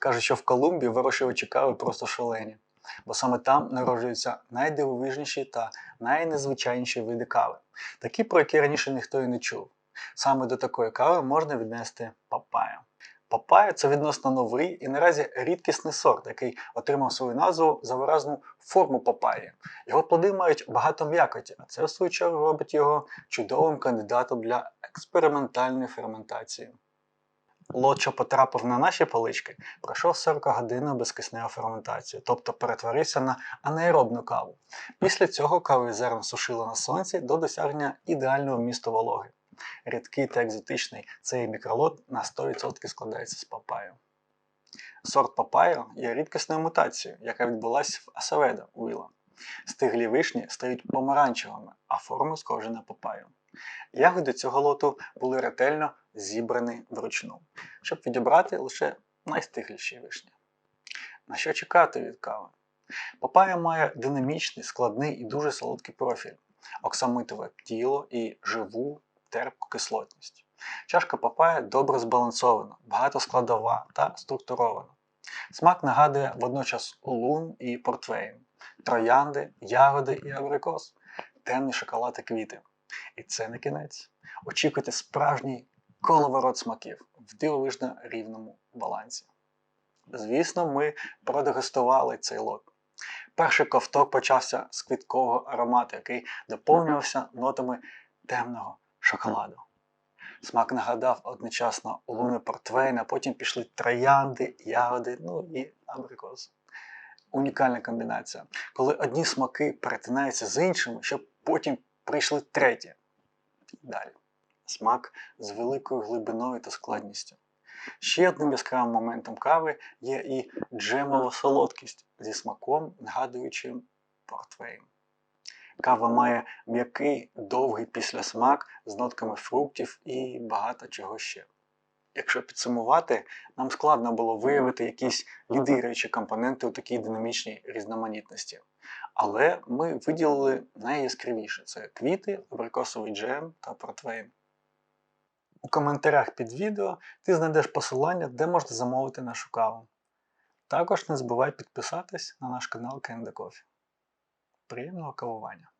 Кажуть, що в Колумбії вирощувачі кави просто шалені, бо саме там народжуються найдивовижніші та найнезвичайніші види кави, такі, про які раніше ніхто і не чув. Саме до такої кави можна віднести папаю. Папая це відносно новий і наразі рідкісний сорт, який отримав свою назву за виразну форму папаї. Його плоди мають багато м'якоті, а це в свою чергу робить його чудовим кандидатом для експериментальної ферментації. Лот, що потрапив на наші полички, пройшов 40 годинну безкисневу ферментацію, тобто перетворився на анаеробну каву. Після цього кавові зерна сушили на сонці до досягнення ідеального вмісту вологи. Рідкий та екзотичний цей мікролот на 100% складається з папаю. Сорт папаю є рідкісною мутацією, яка відбулася в Асаведа Уіла. Стиглі вишні стають помаранчевими, а форму схожі на папаю. Ягоди цього лоту були ретельно зібрані вручну, щоб відібрати лише найстигліші вишні. На що чекати від кави? Папая має динамічний, складний і дуже солодкий профіль, оксамитове тіло і живу терпку кислотність. Чашка папая добре збалансована, багатоскладова та структурована. Смак нагадує водночас улун і портвейн, троянди, ягоди і абрикос, темний шоколад і квіти. І це не кінець. Очікуйте справжній коловорот смаків в дивовижно рівному балансі. Звісно, ми продегустували цей лот. Перший ковток почався з квіткового аромату, який доповнювався нотами темного шоколаду. Смак нагадав одночасно улуни портвейна, потім пішли троянди, ягоди, ну і абрикоси. Унікальна комбінація, коли одні смаки перетинаються з іншими, щоб потім прийшли треті. Далі. Смак з великою глибиною та складністю. Ще одним яскравим моментом кави є і джемова солодкість зі смаком, нагадуючим портвейн. Кава має м'який, довгий післясмак з нотками фруктів і багато чого ще. Якщо підсумувати, нам складно було виявити якісь лідируючі компоненти у такій динамічній різноманітності. Але ми виділили найяскравіше це квіти, абрикосовий джем та портвейн. У коментарях під відео ти знайдеш посилання, де можна замовити нашу каву. Також не забувай підписатись на наш канал Coffee. Приємного кавування!